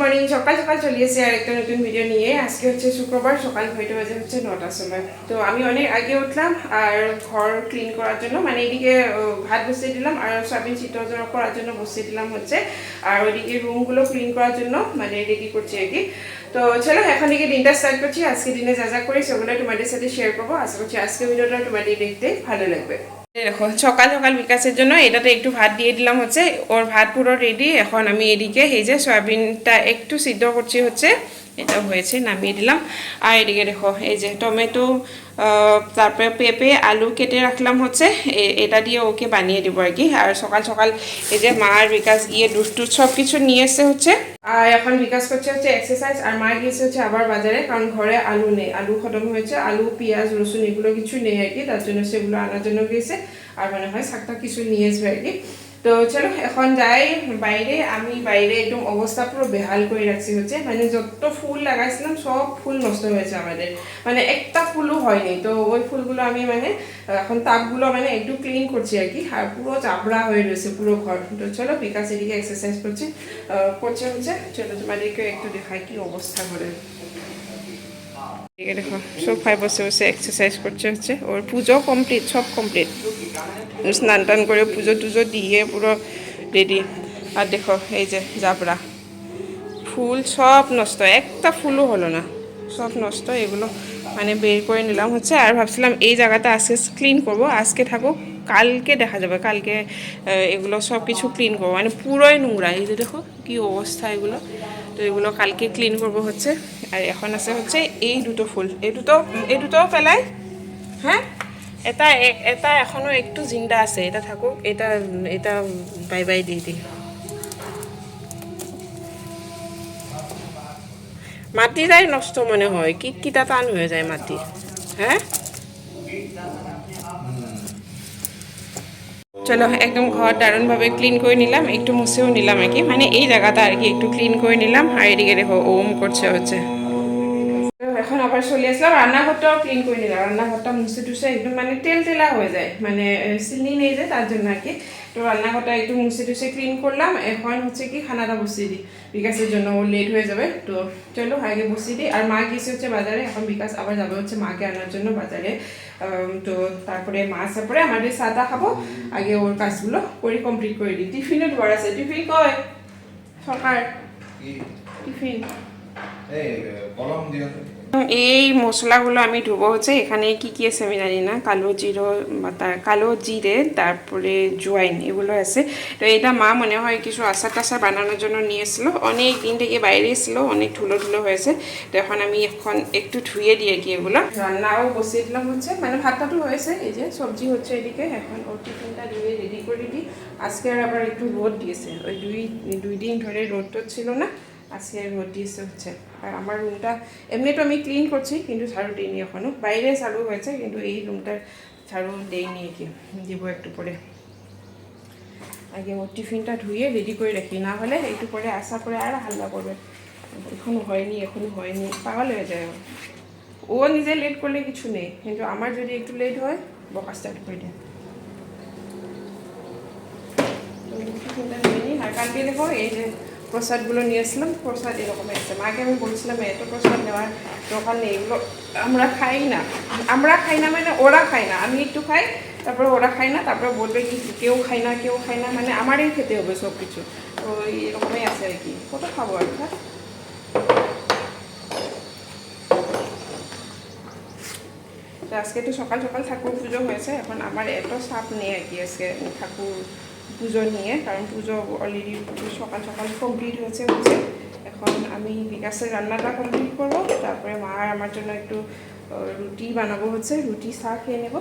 Morning সকাল সকাল চলে এসে আর একটা নতুন ভিডিও নিয়ে। আজকে হচ্ছে শুক্রবার, সকাল ঘড়িটা বাজে হচ্ছে নটার সময়। তো আমি অনেক আগে উঠলাম আর ঘর ক্লিন করার জন্য মানে এদিকে ভাত বসিয়ে দিলাম আর সয়াবিন চিত্র করার জন্য বসিয়ে দিলাম হচ্ছে। আর ওইদিকে রুমগুলো ক্লিন করার জন্য মানে রেডি করছি আর কি। তো চলো, এখন থেকে দিনটা স্টার্ট করছি। আজকে দিনে যা যা করি, সেগুলো তোমাদের সাথে শেয়ার করব। আশা করছি আজকে ভিডিওটা তোমাদের দেখতে ভালো লাগবে। দেখো, সকাল সকাল বিকাশের জন্য এটাতে একটু ভাত দিয়ে দিলাম হচ্ছে। ওর ভাত পুরো রেডি এখন আমি এদিকে এই যে সয়াবিনটা একটু সিদ্ধ করছি হচ্ছে। এটা হয়েছে, নামিয়ে দিলাম। আর এদিকে দেখো, এই যে টমেটো তারপরে পেঁপে, আলু কেটে রাখলাম হচ্ছে। এটা দিয়ে ওকে বানিয়ে দেবো আর কি। আর সকাল সকাল এই যে মা আর বিকাশ গিয়ে দুধ সব কিছু নিয়ে এসে হচ্ছে। আর এখন বিকাশ করছে হচ্ছে এক্সারসাইজ আর মা গিয়েছে হচ্ছে আবার বাজারে, কারণ ঘরে আলু নেই। আলু খতম হয়েছে, আলু, পেঁয়াজ, রসুন এগুলো কিছু নেই আর কি, তার জন্য সেগুলো আনার জন্য গিয়েছে। আর মনে হয় শাকটা কিছু নিয়ে আসবে আর কি। তো চলো, এখন যাই বাইরে। আমি বাইরে একদম অবস্থা পুরো বেহাল করে রাখছি, হচ্ছে। মানে যত ফুল লাগাইছিলাম, সব ফুল নষ্ট হয়েছে আমাদের। মানে একটা ফুলও হয়নি। তো ওই ফুলগুলো আমি মানে এখন তাপগুলো মানে একটু ক্লিন করছি আর কি। আর পুরো চাবড়া হয়ে রয়েছে পুরো ঘর। তো চলো, বিকাশ এদিকে এক্সারসাইজ করছি। করছে হচ্ছে। চলো তোমাদেরকে একটু দেখায় কি অবস্থা করে দেখো সোফায় বসে বসে এক্সারসাইজ করছে হচ্ছে। ওর পুজো কমপ্লিট সব কমপ্লিট স্নান টান করে পুজো টুজো দিয়ে পুরো রেডি আর দেখো, এই যে জাবরা। ফুল সব নষ্ট, একটা ফুলও হলো না। সব নষ্ট, এগুলো মানে বের করে নিলাম হচ্ছে। আর ভাবছিলাম এই জায়গাটা আজকে ক্লিন করব, আজকে থাকুক কালকে দেখা যাবে। কালকে এগুলো সব কিছু ক্লিন করব। মানে পুরোই নোংরা। এই যে দেখো, কি অবস্থা এগুলো। তো এগুলো কালকে ক্লিন করব হচ্ছে। আর এখন আছে হচ্ছে এই দুটো ফুল। এই দুটো, এই দুটোও পেলাই হ্যাঁ? এটা এটা এখনও একটু জিন্দা আছে, এটা থাকুক, এটা এটা বাই বাই দিয়ে দিই। মাটিটাই নষ্ট মনে হয়, কি, কিটা টান হয়ে যায় মাটি হ্যাঁ? চলো, একদম ঘর দারুণভাবে ক্লিন করে নিলাম, একটু মুছেও নিলাম আর কি। মানে এই জায়গাটা আর কি একটু ক্লিন করে নিলাম, আর এদিকে দেখো, ওম করছে হচ্ছে। এখন আবার চলে আসলাম রান্নাঘরটাও ক্লিন করে নিলাম রান্নাঘরটা মুছে টুসে একদম মানে তেল তেলা হয়ে যায় মানে চিনি নেই যে তার জন্য আর কি তো রান্নাঘরটা একটু মুছে টুসে ক্লিন করলাম এখন হচ্ছে কি খানাটা বসিয়ে দিই বিকাশের জন্য ও লেট হয়ে যাবে। তো চলো আগে বসিয়ে দিই আর মা গিয়েছে হচ্ছে বাজারে এখন বিকাশ আবার যাবে হচ্ছে মাকে আনার জন্য বাজারে। তো তারপরে মা আসার পরে আমাদের টা খাব। আগে ওর কাজগুলো করে কমপ্লিট করে দিই টিফিনও দেওয়ার আছে। টিফিন কয় কি? টিফিন? এই কলম তো। এই মশলাগুলো আমি ধুবো হচ্ছে এখানে কি কি আছে আমি জানি না। কালো জিরো তার কালো জিরে, তারপরে জোয়াইন, এগুলো আছে। তো এটা মা মনে হয় কিছু আচার টাচার বানানোর জন্য নিয়ে এসেছিল। অনেক দিন থেকে বাইরে এসেছিল, অনেক ধুলো ধুলো হয়েছে। তো এখন আমি এখন একটু ধুয়ে দিয়ে কি এগুলো। রান্নাও বসিয়ে দিলাম হচ্ছে। মানে ভাতটা তো হয়েছে, এই যে সবজি হচ্ছে এদিকে। এখন ওর টিফিনটা ধুয়ে রেডি করে দিই। আজকে আর আবার একটু রোদ দিয়েছে। ওই দুই দুই দিন ধরে রোদ টোদ ছিল না। আজকে দিয়েছে হচ্ছে। আর আমার রুমটা এমনি তো আমি ক্লিন করছি, কিন্তু ঝাড়ু দিইনি এখনও বাইরে ঝাড়ু হয়েছে, কিন্তু এই রুমটার ঝাড়ু দেইনি কি। দিব একটু পরে। আগে ওর টিফিনটা ধুয়ে রেডি করে রাখি, না হলে একটু পরে আসা করে আর হাল্লা করবে। এখনও হয়নি এখনও হয়নি, পাগল হয়ে যায় ও। নিজে লেট করলে কিছু নেই, কিন্তু আমার যদি একটু লেট হয়, বকা স্টার্ট করে দেয়। কালকে দেখো এই যে প্রসাদগুলো নিয়ে আসলাম, প্রসাদ এরকম এসছে। মাকে আমি বলছিলাম, এত প্রসাদ নেওয়ার দরকার নেই। এগুলো আমরা খাই না। আমরা খাই না মানে ওরা খায় না। আমি একটু খাই, তারপরে ওরা খায় না, তারপরে বলবে কি, কেউ খায় না, কেউ খায় না। মানে আমারই খেতে হবে সব কিছু তো এরকমই আছে আর কি। কত খাব আর তো আজকে তো সকাল সকাল ঠাকুর পুজো হয়েছে, এখন আমার এত চাপ নেই আর কি আজকে। ঠাকুর পুজো নিয়ে, কারণ পুজো অলরেডি সকাল সকাল কমপ্লিট হয়েছে হচ্ছে এখন আমি বিকাশের রান্নাটা কমপ্লিট করব, তারপরে মা আমার জন্য একটু রুটি বানাবো হচ্ছে, রুটি চা খেয়ে নেব।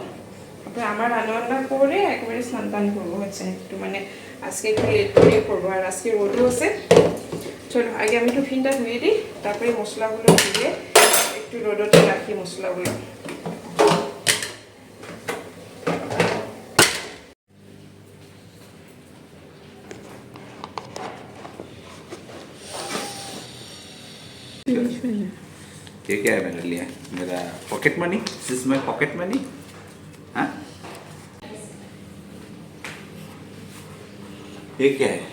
তারপরে আমার রান্না বান্না করে একেবারে স্নান টান করব হচ্ছে, একটু মানে আজকে একটু লেট করে করব, আর আজকে রোদও আছে। চলো, আগে আমি টিফিনটা ধুয়ে দিই, তারপরে মশলাগুলো দিয়ে একটু রোদতে রাখি মশলাগুলো। ये क्या है मेरे लिए मेरा pocket money this my pocket money हाँ ये क्या है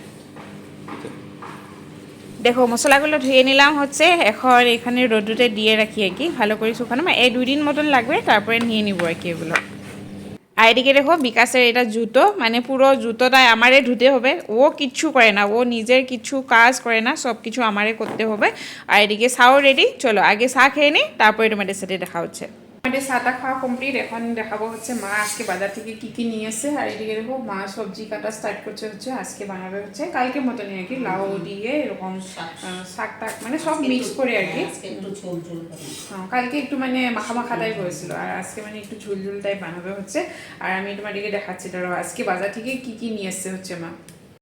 দেখো মশলাগুলো ধুয়ে নিলাম হচ্ছে এখন এখানে রোদ্রুতে দিয়ে রাখি আর কি ভালো করে শুকানো মানে এই দুই দিন মতন লাগবে তারপরে নিয়ে নিব আর কি এগুলো আর এদিকে দেখো বিকাশের এটা জুতো মানে পুরো জুতোটা আমারে ধুতে হবে। ও কিচ্ছু করে না, ও নিজের কিছু কাজ করে না সব কিছু আমারে করতে হবে। আর এদিকে সাও রেডি চলো আগে চা খেয়ে নিই তারপরে তোমাদের সাথে দেখা হচ্ছে। আমাদের সাদা খাওয়া কমপ্লিট এখন দেখাবো হচ্ছে মা আজকে বাজার থেকে কি কি নিয়ে এসে আর এদিকে দেখো মা সবজি কাটা স্টার্ট করছে হচ্ছে আজকে বানাবে হচ্ছে কালকে মতনই আর কি লাউ দিয়ে এরকম শাক টাক মানে সব মিক্স করে আর কি। হ্যাঁ, কালকে একটু মানে মাখা মাখা টাইপ হয়েছিল আর আজকে মানে একটু ঝুল ঝুল টাইপ বানাবে হচ্ছে। আর আমি তোমার তোমাদেরকে দেখাচ্ছি ধরো আজকে বাজার থেকে কি কি নিয়ে এসছে হচ্ছে মা।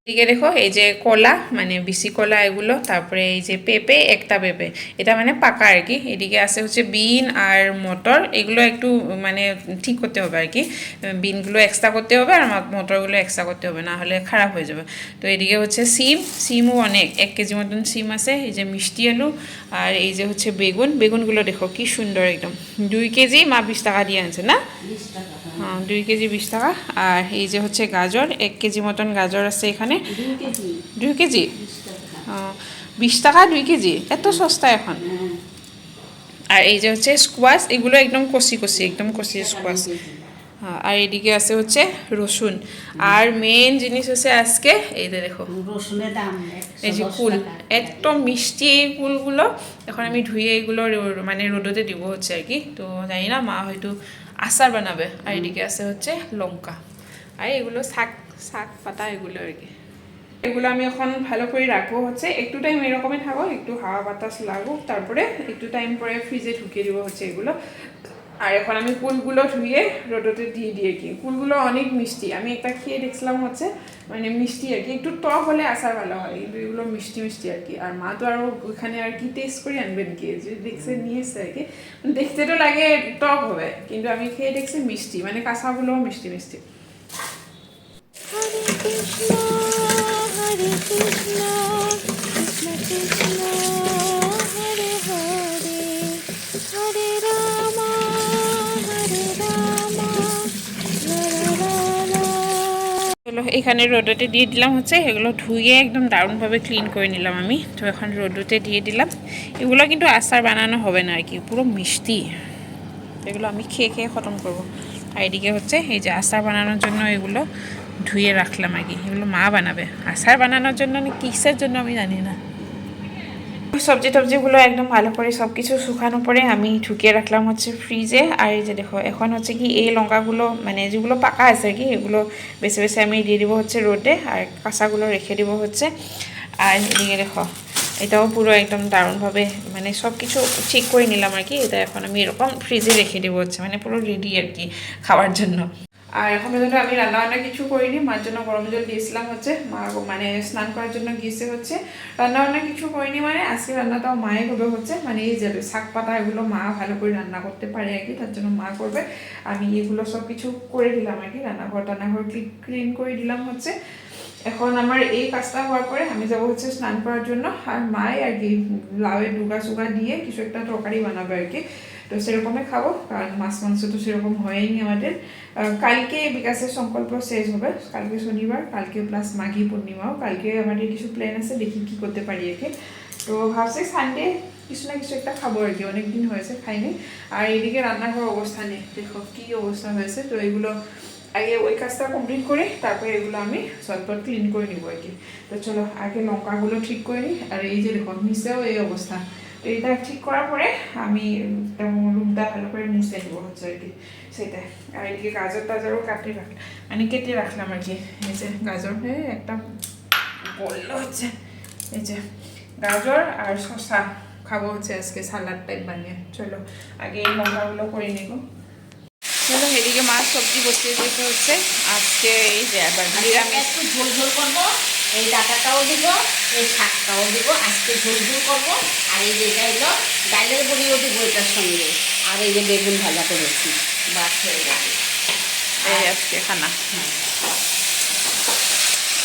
এদিকে দেখো, এই যে কলা মানে বিসি কলা এগুলো, তারপরে এই যে পেঁপে, একটা পেঁপে। এটা মানে পাকা আর কি। এদিকে আছে হচ্ছে বিন আর মটর, এগুলো একটু মানে ঠিক করতে হবে আর কি। বিনগুলো এক্সট্রা করতে হবে আর মটরগুলো এক্সট্রা করতে হবে, না হলে খারাপ হয়ে যাবে। তো এদিকে হচ্ছে সিম, সিমও অনেক, এক কেজি মতন সিম আছে, এই যে মিষ্টি আলু আর এই যে হচ্ছে বেগুন। বেগুনগুলো দেখো কি সুন্দর একদম। দুই কেজি মা বিশ টাকা দিয়ে আনছে, না? বিশ টাকা। দুই কেজি বিশ টাকা। আর এই যে হচ্ছে গাজর এক কেজি মতন গাজর আছে এখানে। দুই কেজি? বিশ টাকা দুই কেজি? এত সস্তা এখন। আর এই যে হচ্ছে স্কোয়াশ এগুলো একদম কষি কষি একদম কষি স্কোয়াশ আর এদিকে আছে হচ্ছে রসুন। আর মেন জিনিস হচ্ছে আজকে এই যে দেখো। রসুনের দাম এই যে কুল টাকা। এত মিষ্টি এই কুলগুলো। এখন আমি ধুয়ে এগুলো মানে রোদতে দিব হচ্ছে আর কি। তো জানি না মা হয়তো আচার বানাবে। আর এদিকে আছে হচ্ছে লঙ্কা। আর এগুলো শাক শাক পাতা এগুলো আর কি। এগুলো আমি এখন ভালো করে রাখব হচ্ছে। একটু টাইম এরকমই থাকো একটু হাওয়া বাতাস লাগুক তারপরে একটু টাইম পরে ফ্রিজে ঢুকিয়ে দিব হচ্ছে এগুলো। আর এখন আমি কুলগুলো ধুয়ে রোদতে দিয়ে দিয়ে কি। কুলগুলো অনেক মিষ্টি। আমি একটা খেয়ে দেখছিলাম হচ্ছে মানে মিষ্টি আর কি। একটু টক হলে আসার ভালো হয় কিন্তু এগুলো মিষ্টি মিষ্টি আর কি। আর মা তো আরও ওখানে আর কি টেস্ট করে আনবেন কি যে দেখছে নিয়ে এসছে আর কি। দেখতে তো লাগে টক হবে কিন্তু আমি খেয়ে দেখছি মিষ্টি মানে কাঁচাগুলোও মিষ্টি মিষ্টি। Krishna, Hare Krishna, Krishna Krishna, Hare Hare, Hare এগুলো এখানে রোদতে দিয়ে দিলাম হচ্ছে, এগুলো ধুয়ে একদম দারুণভাবে ক্লিন করে নিলাম আমি। তো এখন রোদতে দিয়ে দিলাম। এগুলো কিন্তু আচার বানানো হবে না আর কি, পুরো মিষ্টি। এগুলো আমি খেয়ে খেয়ে খতম করব। আর এদিকে হচ্ছে, এই যে আচার বানানোর জন্য এগুলো ধুয়ে রাখলাম আর কি। এগুলো মা বানাবে। আচার বানানোর জন্য না, কিসের জন্য আমি জানি না। সবজি টবজিগুলো একদম ভালো করে সব কিছু শুকানো পরে আমি ঢুকিয়ে রাখলাম হচ্ছে ফ্রিজে আর এই যে দেখো, এখন হচ্ছে কি এই লঙ্কাগুলো মানে যেগুলো পাকা আছে কি, এগুলো বেছে বেছে আমি দিয়ে দিব হচ্ছে রোদে আর কাঁচাগুলো রেখে দিব হচ্ছে। আর এদিকে দেখো, এটাও পুরো একদম দারুণভাবে মানে সব কিছু ঠিক করে নিলাম আর কি। এটা এখন আমি এরকম ফ্রিজে রেখে দেবো হচ্ছে মানে পুরো রেডি আর কি খাওয়ার জন্য। আর এখন পর্যন্ত আমি রান্না বান্না কিছু করিনি, মার জন্য গরম জল দিয়েছিলাম হচ্ছে, মা মানে স্নান করার জন্য গিয়েছে হচ্ছে। রান্না বান্না কিছু করিনি মানে আজকে রান্নাটাও মায়ে করবে হচ্ছে মানে এই যে শাক পাতা এগুলো মা ভালো করে রান্না করতে পারে আর কি, তার জন্য মা করবে। আমি এগুলো সব কিছু করে দিলাম আর কি, রান্নাঘর টান্নাঘর ক্লিন করে দিলাম হচ্ছে। এখন আমার এই কাজটা হওয়ার পরে আমি যাব হচ্ছে স্নান করার জন্য, আর মাই আর কি লাউয়ের ডুগা সুগা দিয়ে কিছু একটা তরকারি বানাবে আর কি। তো সেরকমই খাব, কারণ মাছ মাংস তো সেরকম হয়নি আমাদের। কালকে বিকাশের সংকল্প শেষ হবে, কালকে শনিবার, কালকে প্লাস মাঘী পূর্ণিমাও। কালকে আমাদের কিছু প্ল্যান আছে, দেখি কি করতে পারি একে। তো ভাবছি সানডে কিছু না কিছু একটা খাব আর কি, অনেকদিন হয়েছে খাইনি। আর এদিকে রান্নাঘর অবস্থা নেই, দেখো কি অবস্থা হয়েছে। তো এগুলো আগে ওই কাজটা কমপ্লিট করে, তারপরে এগুলো আমি স্বল্প ক্লিন করে নিবো আর কি। তো চলো, আগে লঙ্কাগুলো ঠিক করে নিই। আর এই যে দেখো, নিচেও এই অবস্থা। তো এটা ঠিক করার পরে আমি রুমটা ভালো করে মুছে নেব হচ্ছে আর কি। সেটাই। আর এদিকে গাজর টাজরও কাটে রাখলাম মানে কেটে রাখলাম আর কি। এই যে গাজর হয়ে একটা বলল হচ্ছে এই যে গাজর আর শসা খাব হচ্ছে আজকে সালাড টাইপ বানিয়ে। চলো আগে এই লঙ্কাগুলো করে নিবো। চলো এদিকে মাছ সবজি বসিয়ে দিতে হচ্ছে। আজকে এই যে আবার নিরামিষ। একটু ঝোল ঝোল করব। এই ডাটাটাও দিব। এই শাকটাও দিব আজকে ঝোল ঝোল করব। আর এই যে এটা হলো ডালের বড়িও দিব এটার সঙ্গে। আর এই যে বেগুন ভাজা করেছি বাস হয়ে এই আজকে খানা।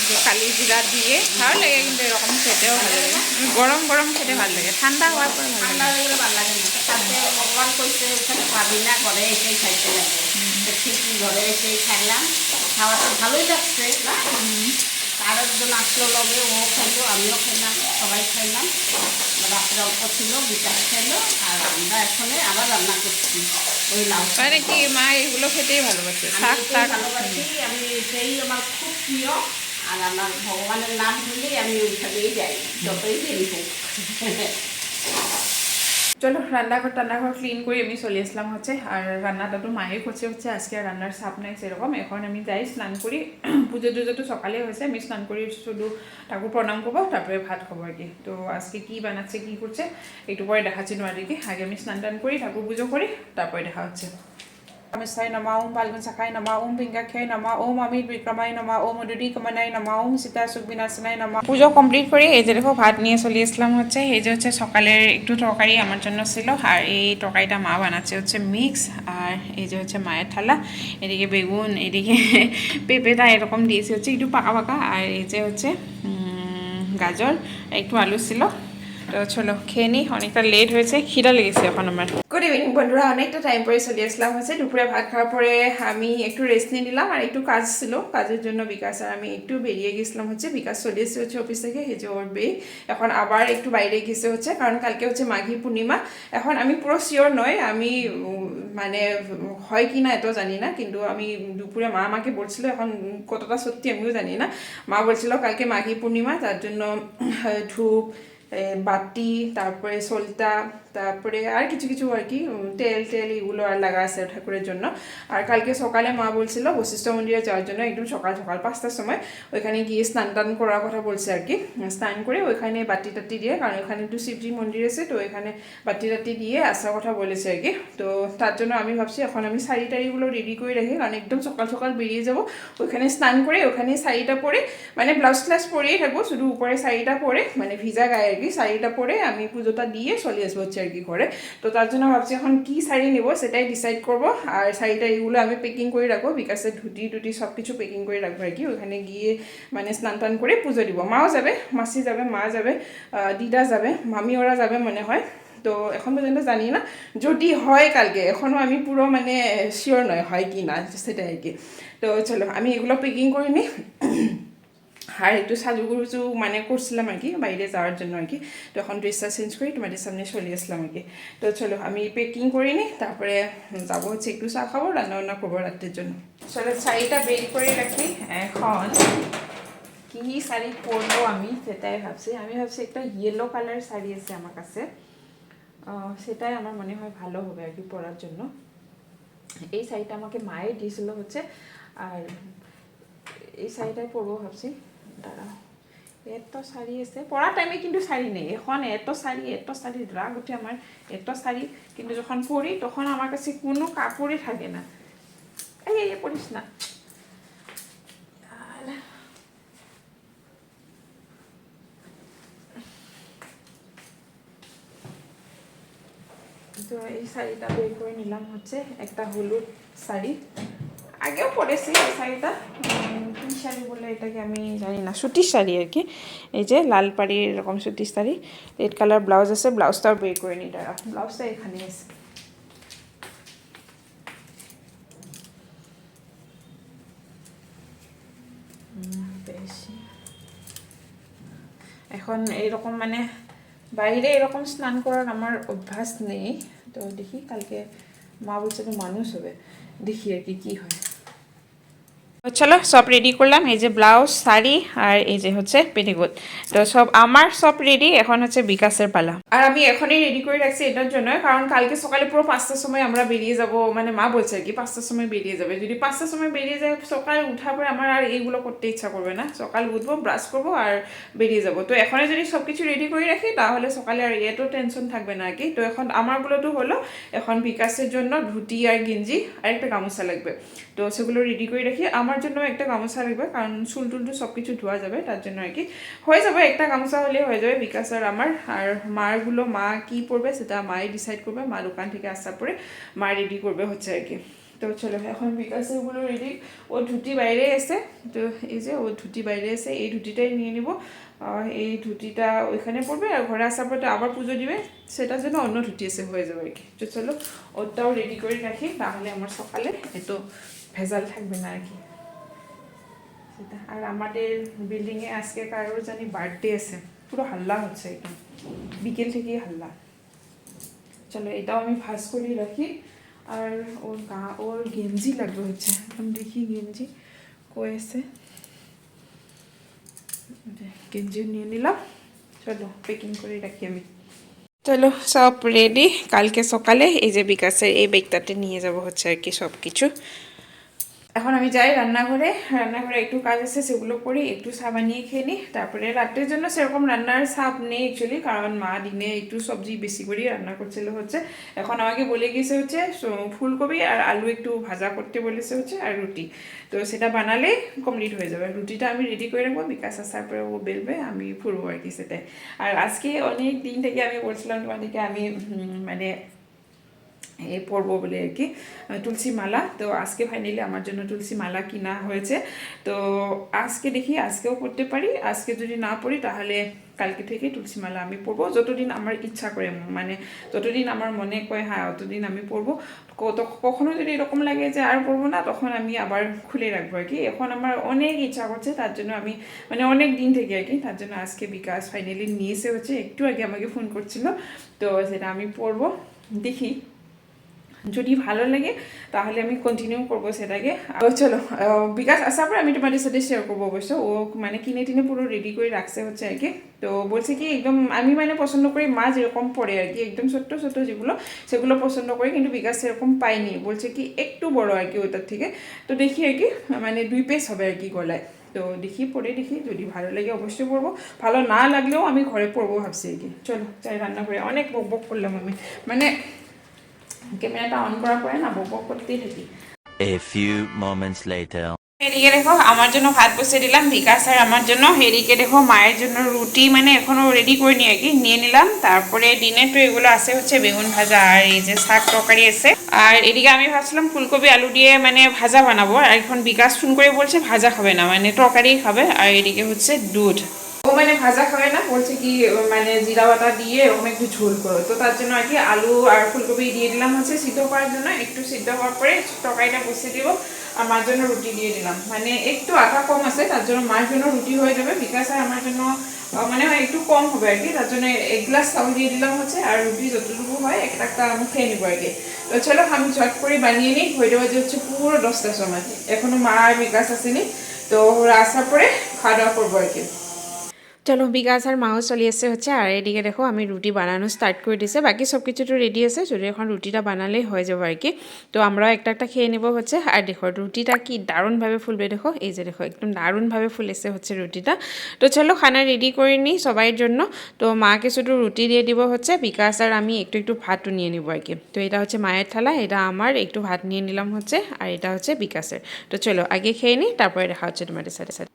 যে কালি জিরা দিয়ে ভালো লাগে কিন্তু এরকম খেতেও ভালো লাগে। গরম গরম খেতে ভালো লাগে ঠান্ডা হওয়ার পরে ঠান্ডা হয়ে গেলে ভালো লাগে তাতে ভগবান কইছে ওখানে পাবি না ঘরে এসেই খাইতে লাগে ঠিকই ঘরে এসেই খাইলাম। খাওয়া তো ভালোই লাগছে না আর একজন আসলো লগে ও খাইলো আমিও খাইলাম সবাই খাইলাম রাত্রে অল্প ছিল বিকাশ খাইলো আর আমরা এখানে আবার রান্না করছি। ওই লাউ। মানে কি মা এগুলো খেতেই ভালোবাসে? শাক ভালোবাসি আমি সেই আমার খুব প্রিয় আর আমার ভগবানের নাম হলেই আমি ওইখানেই যাই যতই দেরি হোক। চলো রান্নাঘর টান্নাঘর ক্লিন করে, আমি চলে আসলাম হচ্ছে। আর রান্নাটা তো মায়ের করছে হচ্ছে, আজকে আর রান্নার সাপ নাই সেরকম। এখন আমি যাই স্নান করি। পুজো টুজো তো সকালে হয়েছে, আমি স্নান করি, শুধু ঠাকুর প্রণাম করব, তারপরে ভাত খাব আর কি। তো আজকে কি বানাচ্ছে, কি করছে, একটু পরে দেখাচ্ছি তোমাদেরকে। আগে আমি স্নান টান করি, ঠাকুর পুজো করি, তারপরে দেখা হচ্ছে। Namaste Nama Om Balvan Sakai Nama Om Pingakhai Nama Om Amit Vikramai Nama Om Ududi Kamanai Nama Om Sita Sukbinasanai Nama পুজো কমপ্লিট করে এই যে দেখো ভাত নিয়ে চলে আসলাম হচ্ছে, এই যে হচ্ছে সকালের একটু তরকারি আমার জন্য ছিল, আর এই তরকারিটা মা বানাচ্ছে হচ্ছে মিক্স আর এই যে হচ্ছে মায়ের থালা, এদিকে বেগুন, এদিকে পেঁপেটা এরকম দিয়েছি হচ্ছে, একটু পাকা পাকা, আর এই যে হচ্ছে গাজর, একটু আলু ছিল। তো চলো খেয়ে নিই অনেকটা লেট হয়েছে, খিদা লেগেছে এখন আমার। গুড ইভিনিং বন্ধুরা। অনেকটা টাইম পরে চলে আসলাম হচ্ছে দুপুরে ভাত খাওয়ার পরে আমি একটু রেস্ট নিয়ে নিলাম আর একটু কাজ ছিল, কাজের জন্য বিকাশ আর আমি একটু বেরিয়ে গেছিলাম হচ্ছে, বিকাশ চলে এসেছে হচ্ছে অফিস থেকে যে ওর বেয়ে এখন আবার একটু বাইরে গেছে হচ্ছে, কারণ কালকে হচ্ছে মাঘী পূর্ণিমা। এখন আমি পুরো শিওর নয়, আমি মানে হয় কি না এত জানি না, কিন্তু আমি দুপুরে মা আমাকে বলছিল, এখন কতটা সত্যি আমিও জানি না। মা বলছিল কালকে মাঘী পূর্ণিমা, তার জন্য ধূপ বাটি তারপরে সলতা তারপরে আর কিছু কিছু আর কি তেল টেল এগুলো আর লাগা আছে ঠাকুরের জন্য। আর কালকে সকালে মা বলছিল, বশিষ্ঠ মন্দিরে যাওয়ার জন্য একদম সকাল সকাল পাঁচটার সময় ওইখানে গিয়ে স্নান টান করার কথা বলছে আর কি। স্নান করে ওইখানে বাটি টাটি দিয়ে, কারণ ওখানে একটু শিবজি মন্দির আছে, তো ওইখানে বাটি টাটি দিয়ে আসার কথা বলেছে আর কি। তো তার জন্য আমি ভাবছি, এখন আমি শাড়ি টাড়িগুলো রেডি করে রাখি, কারণ একদম সকাল সকাল বেরিয়ে যাব, ওইখানে স্নান করে ওখানে শাড়িটা পরে মানে ব্লাউজ ক্লাস পরেই থাকব, শুধু উপরে শাড়িটা পরে মানে ভিজা গায়ে আর কি, শাড়িটা পরে আমি পুজোটা দিয়ে চলে আসব হচ্ছে আর কি করে তো তার জন্য ভাবছি, এখন কি শাড়ি নেব সেটাই ডিসাইড করব। আর শাড়িটা এগুলো আমি পেকিং করে রাখব বিকাশের ধুতি টুটি সব কিছু পেকিং করে রাখব আর কি। ওখানে গিয়ে মানে স্নান টান করে পুজো দিব। মাও যাবে, মাসি যাবে, মা যাবে দিদা যাবে, মামি ওরা যাবে মনে হয়। তো এখন পর্যন্ত জানি না, যদি হয় কালকে এখনও আমি পুরো মানে শিওর নয় হয় কি না, সেটাই আর কি। তো চলো, আমি এগুলো পেকিং করে নিই আর একটু সাজুগুজু মানে করছিলাম আর কি, বাইরে যাওয়ার জন্য আর কি। তো এখন ড্রেসটা চেঞ্জ করি, তোমাদের সামনে চলে আসলাম আর কি। তো চলো, আমি পেকিং করে নিই, তারপরে যাব হচ্ছে একটু চা খাব রান্না বান্না করব রাত্রের জন্য। চলো, শাড়িটা বের করে রাখি। এখন কি শাড়ি পরবো আমি সেটাই ভাবছি। আমি ভাবছি একটা ইয়েলো কালার শাড়ি আছে আমার কাছে। সেটাই আমার মনে হয় ভালো হবে আর কি পরার জন্য। এই শাড়িটা আমাকে মায়ে দিয়েছিল হচ্ছে, আর এই শাড়িটাই পরবো ভাবছি। দাঁড়াও এত শাড়ি আছে পরার টাইমে কিন্তু শাড়ি নেই। এখন এত শাড়ি এত শাড়ি রাগ উঠে আমার এত শাড়ি কিন্তু যখন পরি তখন আমার কাছে কোনো কাপড়ই থাকে না। এই এই, না। তো এই শাড়িটা বের করে নিলাম হচ্ছে একটা হলুদ শাড়ি। আগেও পরেছি এই শাড়িটা। শাড়ি বলে এটাকে আমি জানি না, সুতির শাড়ি আর কি। এই যে লাল পাড়ির এরকম সুতির শাড়ি। রেড কালার ব্লাউজ আছে ব্লাউজটাও বের করে নিই দাঁড়া। ব্লাউজটা এখানে আছে। এখন এইরকম মানে বাইরে এরকম স্নান করার আমার অভ্যাস নেই। তো দেখি কালকে মা বলছে তো মানুষ হবে। দেখি আর কি, কী হয়। চলো, সব রেডি করলাম। এই যে ব্লাউজ শাড়ি আর এই যে হচ্ছে পেটিকোট তো সব আমার সব রেডি এখন হচ্ছে বিকাশের পালা। আর আমি এখনই রেডি করে রাখছি এটার জন্য, কারণ কালকে সকালে পুরো পাঁচটার সময় আমরা বেরিয়ে যাব। মানে মা বলছে আর কি, পাঁচটার সময় বেরিয়ে যাবে। যদি পাঁচটার সময় বেরিয়ে যায়, সকালে উঠার পরে আমার আর এইগুলো করতে ইচ্ছা করবে না। সকাল উঠবো ব্রাশ করব আর বেরিয়ে যাব। তো এখনই যদি সব কিছু রেডি করে রাখি, তাহলে সকালে আর এত টেনশন থাকবে না আর কি। তো এখন আমারগুলো তো হলো, এখন বিকাশের জন্য ধুতি আর গেঞ্জি আর একটা গামোছা লাগবে। তো সেগুলো রেডি করে রাখি। আমার জন্য একটা গামোছা লাগবে কারণ চুল টুলটু সব কিছু ধোয়া যাবে, তার জন্য আর কি। হয়ে যাবে, একটা গামোছা হলে হয়ে যাবে বিকাশ আর আমার। আর মারগুলো মা কি পরবে সেটা মাই ডিসাইড করবে, মা দোকান থেকে আসার পরে মা রেডি করবে হচ্ছে আর কি। তো চলো, এখন বিকাশেরগুলো রেডি ও ধুতি বাইরে এসে, তো এই যে ও ধুতি বাইরে এসে এই ধুতিটাই নিয়ে নিব। এই ধুতিটা ওইখানে পড়বে আর ঘরে আসার পরে আবার পুজো দিবে, সেটার জন্য অন্য ধুতি এসে হয়ে যাবে আর কি। তো চলো ওটাও রেডি করে রাখি তাহলে আমার সকালে এত ভেজাল থাকবে না আর কি। আর আমাদের বিল্ডিংয়ে আজকে কারোর জানি বার্থডে আছে। পুরো হাল্লা হচ্ছে একদম বিকেল থেকেই হাল্লা। চলো, এটাও আমি ভাজ করে রাখি। আর ওর গা, ওর গেঞ্জি লাগবে হচ্ছে। আমি দেখি গেঞ্জি কই আছে। গেঞ্জি নিয়ে নিলাম। চলো প্যাকিং করে রাখি আমি। চলো, সব রেডি কালকে সকালে এই যে বিকাশের এই ব্যাগটাতে নিয়ে যাব হচ্ছে আর কি সব কিছু এখন আমি যাই রান্নাঘরে রান্নাঘরে একটু কাজ আছে, সেগুলো করি, একটু চা বানিয়ে খেয়ে নিই। তারপরে রাত্রের জন্য সেরকম রান্নার চাপ নেই অ্যাকচুয়ালি কারণ মা দিনে একটু সবজি বেশি করে রান্না করছিল হচ্ছে। এখন আমাকে বলে গেছে হচ্ছে ফুলকপি আর আলু একটু ভাজা করতে বলেছে হচ্ছে, আর রুটি। তো সেটা বানালে কমপ্লিট হয়ে যাবে। রুটিটা আমি রেডি করে রাখব, বিকাশ আসার পরে ও বেলবে, আমি ফুরবো আর কি সেটাই। আর আজকে অনেক দিন থেকে আমি বলছিলাম তোমাদেরকে, আমি মানে এ পরবো বলে আর কি। তুলসী মালা, তো আজকে ফাইনালি আমার জন্য তুলসী মালা কিনা হয়েছে। তো আজকে দেখি, আজকেও পড়তে পারি, আজকে যদি না পড়ি তাহলে কালকে থেকে তুলসী মালা আমি পরবো। যতদিন আমার ইচ্ছা করে মানে যতদিন আমার মনে কয় হ্যাঁ অতদিন আমি কত কখনো যদি এরকম লাগে যে আর পরবো না, তখন আমি আবার খুলে রাখব আর কি। এখন আমার অনেক ইচ্ছা করছে, তার জন্য আমি মানে অনেক দিন থেকে আর কি, তার জন্য আজকে বিকাশ ফাইনালি নিয়ে এসে হচ্ছে। একটু আগে আমাকে ফোন করছিল, তো সেটা আমি পরবো। দেখি। যদি ভালো লাগে, তাহলে আমি কন্টিনিউ করব সেটাকে। চলো বিকাশ আসার পর আমি তোমাদের সাথে শেয়ার করব অবশ্য। ও মানে কিনে টিনে পুরো রেডি করে রাখছে হচ্ছে আর কি। তো বলছে কি, একদম আমি মানে পছন্দ করি মা যেরকম পরে আর কি, একদম ছোট্ট ছোট্ট যেগুলো, সেগুলো পছন্দ করি, কিন্তু বিকাশ সেরকম পাইনি বলছে কি, একটু বড় আর কি ওটার থেকে। তো দেখি আর কি মানে দুই পেস হবে আর কি গলায়। তো দেখি, পরে দেখি, যদি ভালো লাগে অবশ্যই পরবো। ভালো না লাগলেও আমি ঘরে পরবো ভাবছি আর কি। চলো, চাই রান্না করে অনেক বক বক করলাম আমি। মানে ক্যামেরাটা অন করার পরে না বক করতেই থাকি। A few moments later. এদিকে দেখো আমার জন্য ভাত বসিয়ে দিলাম বিকাশ আর আমার জন্য। এদিকে দেখো মায়ের জন্য রুটি মানে এখনও রেডি করিনি আর কি নিয়ে নিলাম। তারপরে ডিনের তো এগুলো আছে হচ্ছে বেগুন ভাজা আর এই যে শাক তরকারি আছে। আর এদিকে আমি ভাবছিলাম ফুলকপি আলু দিয়ে মানে ভাজা বানাবো। আর এখন বিকাশ ফোন করে বলছে ভাজা খাবে না মানে তরকারি খাবে। আর এদিকে হচ্ছে দুধ। ও মানে ভাজা খাবে বলছে কি মানে জিরা বাটা দিয়ে ওরকম একটু ঝোল করো। তো তার জন্য আর কি আলু আর ফুলকপি দিয়ে দিলাম হচ্ছে সিদ্ধ করার জন্য। একটু সিদ্ধ হওয়ার পরে তরকারিটা বসিয়ে দিব আর মার জন্য রুটি দিয়ে দিলাম। মানে একটু আটা কম আছে, তার জন্য মার জন্য রুটি হয়ে যাবে বিকাশ আর আমার জন্য মানে একটু কম হবে আর কি। তার জন্য এক গ্লাস চাউল দিয়ে দিলাম হচ্ছে আর রুটি যতটুকু হয় একটা একটা আমি খেয়ে নিবো আর কি। তো চলো আমি ঝট করে বানিয়ে নিই। হয়ে যাবে যে হচ্ছে পুরো দশটার সময়। এখনও মা আর বিকাশ আসেনি। তো ওরা আসার পরে খাওয়া দাওয়া করব আর কি। চলো বিকাশ আর মাও চলি আছে হচ্ছে, আর এদিকে দেখো আমি রুটি বানানো স্টার্ট করে দিছে বাকি সব কিছু তো রেডি আছে, যদি এখন রুটিটা বানালেই হয়ে যাবে আর কি। তো আমরাও একটা একটা খেয়ে নেব হচ্ছে। আর দেখো রুটিটা কি দারুণভাবে ফুলবে। দেখো, এই যে দেখো একদম দারুণভাবে ফুলেছে হচ্ছে রুটিটা। তো চলো খানা রেডি করে নিই সবাই জন্য। তো মাকে শুধু রুটি দিয়ে দিব হচ্ছে, বিকাশ আর আমি একটু একটু ভাতও নিয়ে নিবো আর কি। তো এটা হচ্ছে মায়ের থালা, এটা আমার, একটু ভাত নিয়ে নিলাম হচ্ছে, আর এটা হচ্ছে বিকাশের। তো চলো আগে খেয়ে নিই, তারপরে দেখা হচ্ছে তোমাদের সাথে সাথে।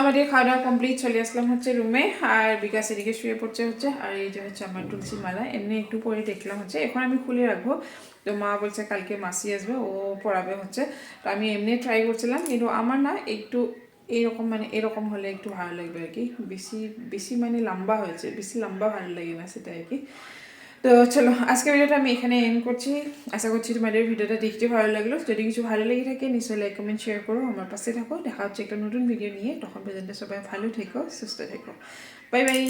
আমাদের খাওয়া দাওয়া কমপ্লিট চলে আসলাম হচ্ছে রুমে আর বিকাশ এদিকে শুয়ে পড়ছে হচ্ছে, আর এই যে হচ্ছে আমার তুলসী মালা, এমনি একটু পরে দেখলাম হচ্ছে, এখন আমি খুলে রাখব। তো মা বলছে কালকে মাসি আসবে, ও পড়াবে হচ্ছে। তো আমি এমনি ট্রাই করছিলাম, কিন্তু আমার না একটু এরকম মানে এরকম হলে একটু ভালো লাগবে আর কি। বেশি বেশি মানে লম্বা হয়েছে, বেশি লম্বা ভালো লাগে না সেটা আর কি। তো চলো আজকে ভিডিওটা আমি এখানে এন্ড করছি। আশা করছি তোমাদের ভিডিওটা দেখতে ভালো লাগল। যদি কিছু ভালো লেগে থাকে, নিশ্চয়ই লাইক কমেন্ট শেয়ার করো। আমার পাশে থাকো। দেখা হচ্ছে একটা নতুন ভিডিও নিয়ে। তখন পর্যন্ত সবাই ভালো থেকো, সুস্থ থেকো। Bye bye